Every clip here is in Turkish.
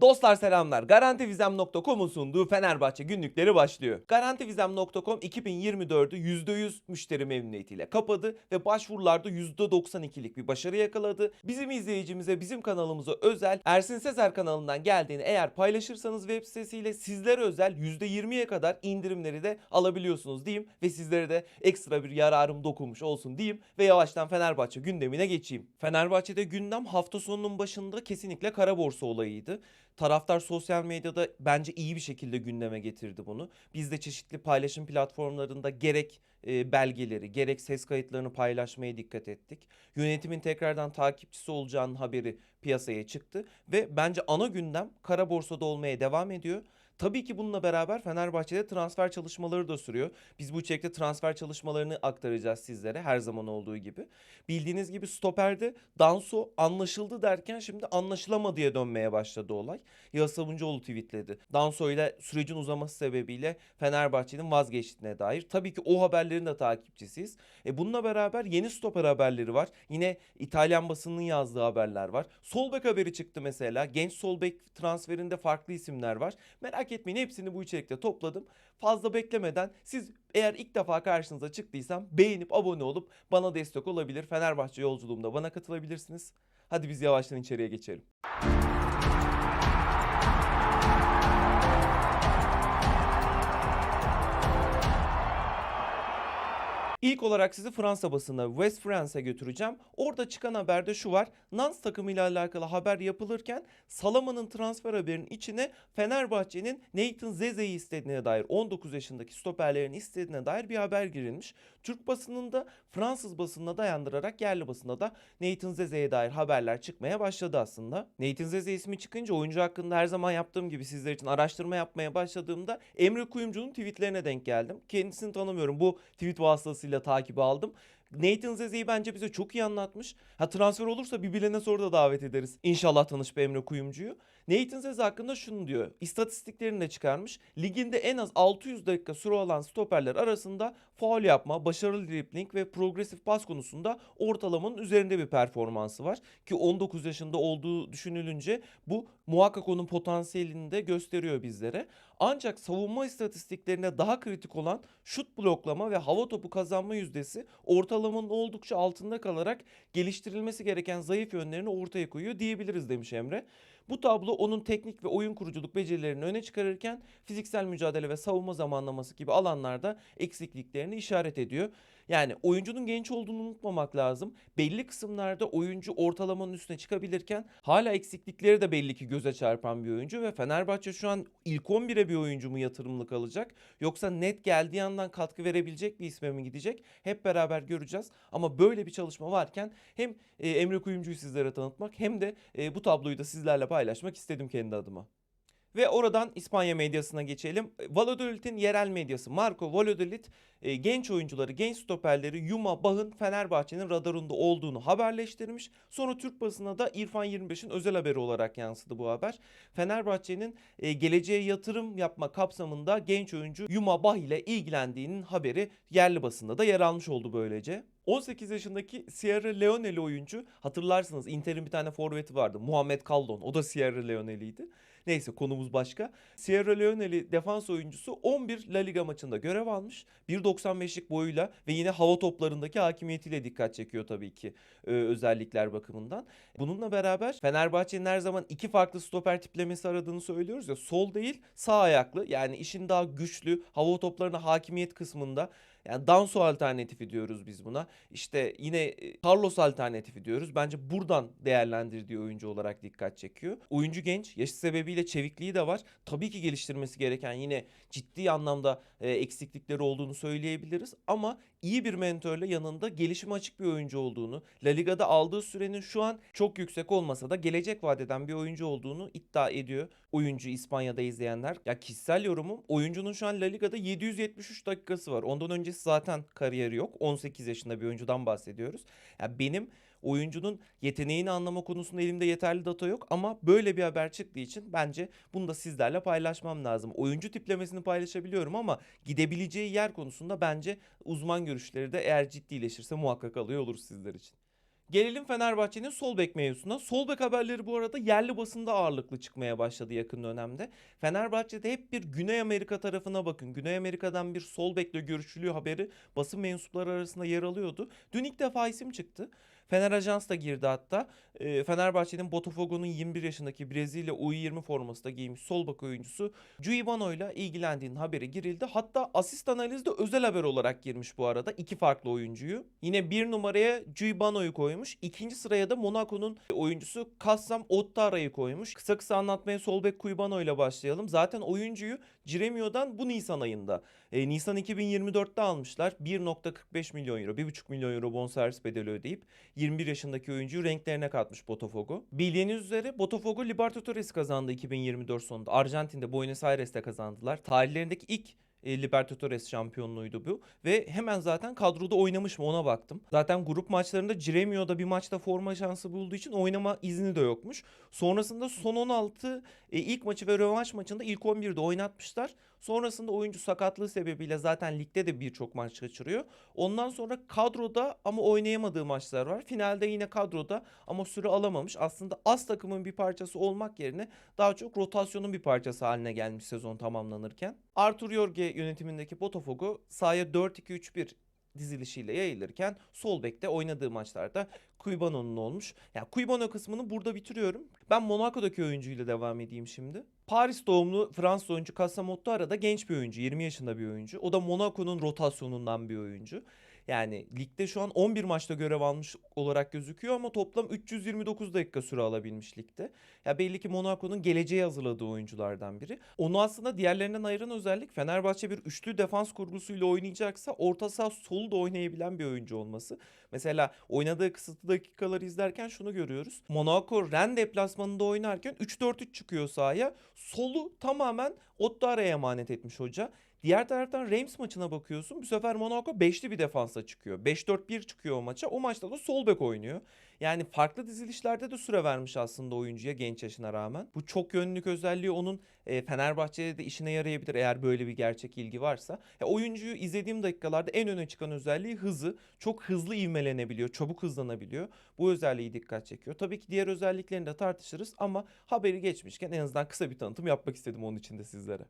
Dostlar selamlar. Garantivizem.com'un sunduğu Fenerbahçe günlükleri başlıyor. Garantivizem.com 2024'ü %100 müşteri memnuniyetiyle kapadı ve başvurularda %92'lik bir başarı yakaladı. Bizim izleyicimize, bizim kanalımıza özel Ersin Sezer kanalından geldiğini eğer paylaşırsanız web sitesiyle sizlere özel %20'ye kadar indirimleri de alabiliyorsunuz diyeyim ve sizlere de ekstra bir yararım dokunmuş olsun diyeyim ve yavaştan Fenerbahçe gündemine geçeyim. Fenerbahçe'de gündem hafta sonunun başında kesinlikle kara borsa olayıydı. Taraftar sosyal medyada bence iyi bir şekilde gündeme getirdi bunu. Biz de çeşitli paylaşım platformlarında gerek e, belgeleri gerek ses kayıtlarını paylaşmaya dikkat ettik. Yönetimin tekrardan takipçisi olacağının haberi piyasaya çıktı ve bence ana gündem kara borsada olmaya devam ediyor. Tabii ki bununla beraber Fenerbahçe'de transfer çalışmaları da sürüyor. Biz bu içerikte transfer çalışmalarını aktaracağız sizlere her zaman olduğu gibi. Bildiğiniz gibi stoperde Danso anlaşıldı derken şimdi anlaşılama diye dönmeye başladı olay. Yağız Sabuncuoğlu tweetledi. Danso ile sürecin uzaması sebebiyle Fenerbahçe'nin vazgeçtiğine dair. Tabii ki o haberlerin de takipçisiyiz. E bununla beraber yeni stoper haberleri var. Yine İtalyan basınının yazdığı haberler var. Sol bek haberi çıktı mesela. Genç sol bek transferinde farklı isimler var. Merak etmeyin hepsini bu içerikte topladım. Fazla beklemeden siz eğer ilk defa karşınıza çıktıysam beğenip abone olup bana destek olabilir. Fenerbahçe yolculuğumda bana katılabilirsiniz. Hadi biz yavaştan içeriye geçelim. İlk olarak sizi Fransa basına West France'e götüreceğim. Orada çıkan haberde şu var. Nans takımıyla alakalı haber yapılırken Salama'nın transfer haberinin içine Fenerbahçe'nin Nathan Zeze'yi istediğine dair 19 yaşındaki stoperlerin istediğine dair bir haber girilmiş. Türk basınında Fransız basınına dayandırarak yerli basında da Nathan Zeze'ye dair haberler çıkmaya başladı aslında. Nathan Zeze ismi çıkınca oyuncu hakkında her zaman yaptığım gibi sizler için araştırma yapmaya başladığımda Emre Kuyumcu'nun tweetlerine denk geldim. Kendisini tanımıyorum. Bu tweet vasıtasıyla takibi aldım. Nathan Zeze'yi bence bize çok iyi anlatmış. Ha transfer olursa bir bilene soru da davet ederiz. İnşallah tanışıp Emre Kuyumcu'yu. Nathan Zeze hakkında şunu diyor. İstatistiklerini de çıkarmış. Liginde en az 600 dakika süre alan stoperler arasında faul yapma, başarılı dribbling ve progresif pas konusunda ortalamanın üzerinde bir performansı var. Ki 19 yaşında olduğu düşünülünce bu muhakkak onun potansiyelini de gösteriyor bizlere. Ancak savunma istatistiklerine daha kritik olan şut bloklama ve hava topu kazanma yüzdesi ortalamanın oldukça altında kalarak geliştirilmesi gereken zayıf yönlerini ortaya koyuyor diyebiliriz demiş Emre. Bu tablo onun teknik ve oyun kuruculuk becerilerini öne çıkarırken fiziksel mücadele ve savunma zamanlaması gibi alanlarda eksikliklerini işaret ediyor. Yani oyuncunun genç olduğunu unutmamak lazım. Belli kısımlarda oyuncu ortalamanın üstüne çıkabilirken hala eksiklikleri de belli ki göze çarpan bir oyuncu ve Fenerbahçe şu an ilk 11'e bir oyuncu mu yatırımlık alacak yoksa net geldiği yandan katkı verebilecek bir isme mi gidecek? Hep beraber göreceğiz. Ama böyle bir çalışma varken hem e, Emre Kuyumcu'yu sizlere tanıtmak hem de e, bu tabloyu da sizlerle paylaşmak istedim kendi adıma. Ve oradan İspanya medyasına geçelim. Valladolid'in yerel medyası Marco Valladolid e, genç oyuncuları, genç stoperleri Yuma Bah'ın Fenerbahçe'nin radarında olduğunu haberleştirmiş. Sonra Türk basına da İrfan 25'in özel haberi olarak yansıdı bu haber. Fenerbahçe'nin e, geleceğe yatırım yapma kapsamında genç oyuncu Yuma Bah ile ilgilendiğinin haberi yerli basında da yer almış oldu böylece. 18 yaşındaki Sierra Leone'li oyuncu hatırlarsınız Inter'in bir tane forveti vardı Muhammed Kaldon o da Sierra Leone'liydi. Neyse konumuz başka. Sierra Leone'li defans oyuncusu 11 La Liga maçında görev almış. 1.95'lik boyuyla ve yine hava toplarındaki hakimiyetiyle dikkat çekiyor tabii ki e, özellikler bakımından. Bununla beraber Fenerbahçe'nin her zaman iki farklı stoper tiplemesi aradığını söylüyoruz ya. Sol değil sağ ayaklı yani işin daha güçlü hava toplarına hakimiyet kısmında yani Danso alternatifi diyoruz biz buna. İşte yine e, Carlos alternatifi diyoruz. Bence buradan değerlendirdiği oyuncu olarak dikkat çekiyor. Oyuncu genç, yaşı sebebiyle çevikliği de var. Tabii ki geliştirmesi gereken yine ciddi anlamda e, eksiklikleri olduğunu söyleyebiliriz. Ama iyi bir mentörle yanında gelişime açık bir oyuncu olduğunu, La Liga'da aldığı sürenin şu an çok yüksek olmasa da gelecek vadeden bir oyuncu olduğunu iddia ediyor. Oyuncu İspanya'da izleyenler. Ya kişisel yorumum oyuncunun şu an La Liga'da 773 dakikası var. Ondan öncesi zaten kariyeri yok. 18 yaşında bir oyuncudan bahsediyoruz. Ya benim oyuncunun yeteneğini anlama konusunda elimde yeterli data yok ama böyle bir haber çıktığı için bence bunu da sizlerle paylaşmam lazım. Oyuncu tiplemesini paylaşabiliyorum ama gidebileceği yer konusunda bence uzman görüşleri de eğer ciddileşirse muhakkak alıyor oluruz sizler için. Gelelim Fenerbahçe'nin sol bek mevzusuna. Sol bek haberleri bu arada yerli basında ağırlıklı çıkmaya başladı yakın dönemde. Fenerbahçe'de hep bir Güney Amerika tarafına bakın. Güney Amerika'dan bir sol bekle görüşülüyor haberi basın mensupları arasında yer alıyordu. Dün ilk defa isim çıktı. Fener Ajans da girdi hatta. E, Fenerbahçe'nin Botafogo'nun 21 yaşındaki Brezilya U20 forması da giymiş sol bek oyuncusu Cuibano ile ilgilendiğinin haberi girildi. Hatta asist analizde özel haber olarak girmiş bu arada iki farklı oyuncuyu. Yine bir numaraya Cuibano'yu koymuş. İkinci sıraya da Monaco'nun oyuncusu Kassam Ottara'yı koymuş. Kısa kısa anlatmaya sol bek Cuibano ile başlayalım. Zaten oyuncuyu Ciremio'dan bu Nisan ayında e, Nisan 2024'te almışlar. 1.45 milyon euro, 1.5 milyon euro bonservis bedeli ödeyip 21 yaşındaki oyuncuyu renklerine katmış Botafogo. Bildiğiniz üzere Botafogo Libertadores kazandı 2024 sonunda. Arjantin'de Buenos Aires'te kazandılar. Tarihlerindeki ilk e, Libertadores şampiyonluğuydu bu. Ve hemen zaten kadroda oynamış mı ona baktım. Zaten grup maçlarında Ciremio'da bir maçta forma şansı bulduğu için oynama izni de yokmuş. Sonrasında son 16 e, ilk maçı ve rövanş maçında ilk 11'de oynatmışlar. Sonrasında oyuncu sakatlığı sebebiyle zaten ligde de birçok maç kaçırıyor. Ondan sonra kadroda ama oynayamadığı maçlar var. Finalde yine kadroda ama süre alamamış. Aslında az takımın bir parçası olmak yerine daha çok rotasyonun bir parçası haline gelmiş sezon tamamlanırken. Artur Jorge yönetimindeki Botafogo sahaya 4-2-3-1 dizilişiyle yayılırken sol bekte oynadığı maçlarda Cuibano'nun olmuş. Yani Cuibano kısmını burada bitiriyorum. Ben Monaco'daki oyuncuyla devam edeyim şimdi. Paris doğumlu Fransız oyuncu Casamotto arada genç bir oyuncu. 20 yaşında bir oyuncu. O da Monaco'nun rotasyonundan bir oyuncu. Yani ligde şu an 11 maçta görev almış olarak gözüküyor ama toplam 329 dakika süre alabilmiş ligde. Ya belli ki Monaco'nun geleceğe hazırladığı oyunculardan biri. Onu aslında diğerlerinden ayıran özellik Fenerbahçe bir üçlü defans kurgusuyla oynayacaksa orta saha solu da oynayabilen bir oyuncu olması. Mesela oynadığı kısıtlı dakikaları izlerken şunu görüyoruz. Monaco Rennes deplasmanında oynarken 3-4-3 çıkıyor sahaya. Solu tamamen Ottara'ya emanet etmiş hoca. Diğer taraftan Reims maçına bakıyorsun. Bu sefer Monaco beşli bir defansa çıkıyor. 5-4-1 çıkıyor o maça. O maçta da sol bek oynuyor. Yani farklı dizilişlerde de süre vermiş aslında oyuncuya genç yaşına rağmen. Bu çok yönlülük özelliği onun e, Fenerbahçe'de de işine yarayabilir eğer böyle bir gerçek ilgi varsa. Ya, oyuncuyu izlediğim dakikalarda en öne çıkan özelliği hızı. Çok hızlı ivmelenebiliyor, çabuk hızlanabiliyor. Bu özelliği dikkat çekiyor. Tabii ki diğer özelliklerini de tartışırız ama haberi geçmişken en azından kısa bir tanıtım yapmak istedim onun için de sizlere.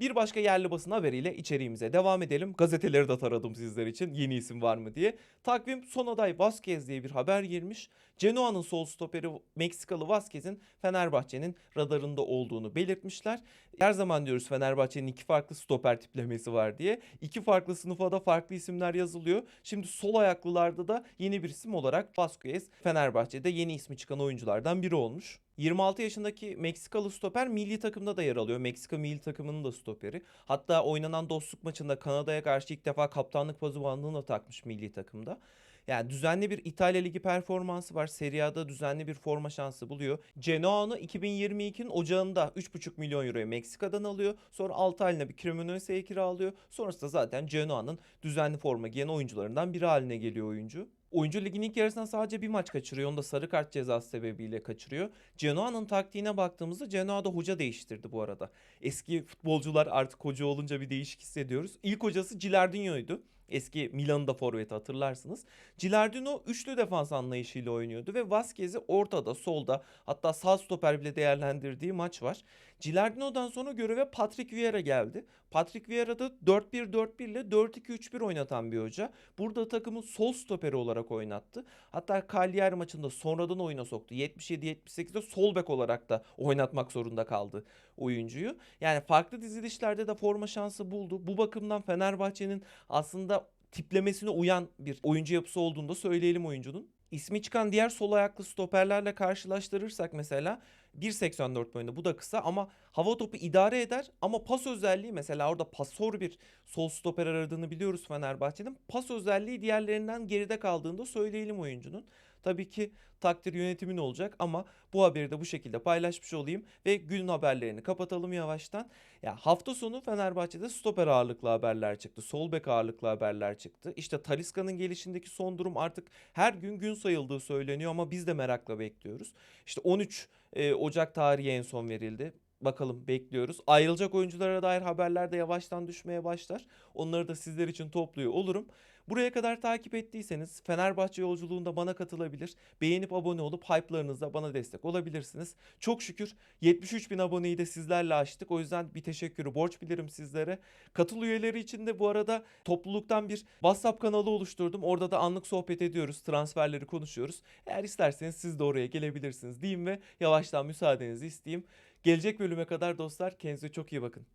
Bir başka yerli basın haberiyle içeriğimize devam edelim. Gazeteleri de taradım sizler için yeni isim var mı diye. Takvim son aday Vazquez diye bir haber girmiş. Genoa'nın sol stoperi Meksikalı Vazquez'in Fenerbahçe'nin radarında olduğunu belirtmişler. Her zaman diyoruz Fenerbahçe'nin iki farklı stoper tiplemesi var diye. İki farklı sınıfa da farklı isimler yazılıyor. Şimdi sol ayaklılarda da yeni bir isim olarak Vazquez Fenerbahçe'de yeni ismi çıkan oyunculardan biri olmuş. 26 yaşındaki Meksikalı stoper milli takımda da yer alıyor. Meksika milli takımının da stoperi. Hatta oynanan dostluk maçında Kanada'ya karşı ilk defa kaptanlık pazu bandını da takmış milli takımda. Yani düzenli bir İtalya Ligi performansı var. Serie A'da düzenli bir forma şansı buluyor. Genoa'nı 2022'nin ocağında 3,5 milyon euroya Meksika'dan alıyor. Sonra 6 ayına bir Cremonese'ye kiralıyor. Sonrasında zaten Genoa'nın düzenli forma giyen oyuncularından biri haline geliyor oyuncu. Oyuncu ligin ilk yarısından sadece bir maç kaçırıyor. Onu da sarı kart cezası sebebiyle kaçırıyor. Genoa'nın taktiğine baktığımızda Genoa'da hoca değiştirdi bu arada. Eski futbolcular artık hoca olunca bir değişik hissediyoruz. İlk hocası Gilardino'ydu. Eski Milan'da forveti hatırlarsınız. Gilardino üçlü defans anlayışıyla oynuyordu ve Vazquez'i ortada, solda hatta sağ stoper bile değerlendirdiği maç var. Gilardino'dan sonra göreve Patrick Vieira geldi. Patrick Vieira da 4-1-4-1 ile 4-2-3-1 oynatan bir hoca. Burada takımı sol stoperi olarak oynattı. Hatta Cagliari maçında sonradan oyuna soktu. 77-78'de sol bek olarak da oynatmak zorunda kaldı oyuncuyu. Yani farklı dizilişlerde de forma şansı buldu. Bu bakımdan Fenerbahçe'nin aslında tiplemesine uyan bir oyuncu yapısı olduğunu da söyleyelim oyuncunun. İsmi çıkan diğer sol ayaklı stoperlerle karşılaştırırsak mesela 1.84 boyunda bu da kısa ama hava topu idare eder ama pas özelliği mesela orada pasör bir sol stoper aradığını biliyoruz Fenerbahçe'nin. Pas özelliği diğerlerinden geride kaldığında söyleyelim oyuncunun. Tabii ki takdir yönetimin olacak ama bu haberi de bu şekilde paylaşmış olayım ve günün haberlerini kapatalım yavaştan. Ya hafta sonu Fenerbahçe'de stoper ağırlıklı haberler çıktı. Sol bek ağırlıklı haberler çıktı. İşte Taliska'nın gelişindeki son durum artık her gün gün sayıldığı söyleniyor ama biz de merakla bekliyoruz. İşte 13 e, Ocak tarihi en son verildi. Bakalım bekliyoruz. Ayrılacak oyunculara dair haberler de yavaştan düşmeye başlar. Onları da sizler için topluyor olurum. Buraya kadar takip ettiyseniz Fenerbahçe yolculuğunda bana katılabilir. Beğenip abone olup hype'larınızla bana destek olabilirsiniz. Çok şükür 73 bin aboneyi de sizlerle aştık. O yüzden bir teşekkürü borç bilirim sizlere. Katıl üyeleri için de bu arada topluluktan bir WhatsApp kanalı oluşturdum. Orada da anlık sohbet ediyoruz. Transferleri konuşuyoruz. Eğer isterseniz siz de oraya gelebilirsiniz diyeyim ve yavaştan müsaadenizi isteyeyim. Gelecek bölüme kadar dostlar kendinize çok iyi bakın.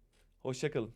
Hoşçakalın.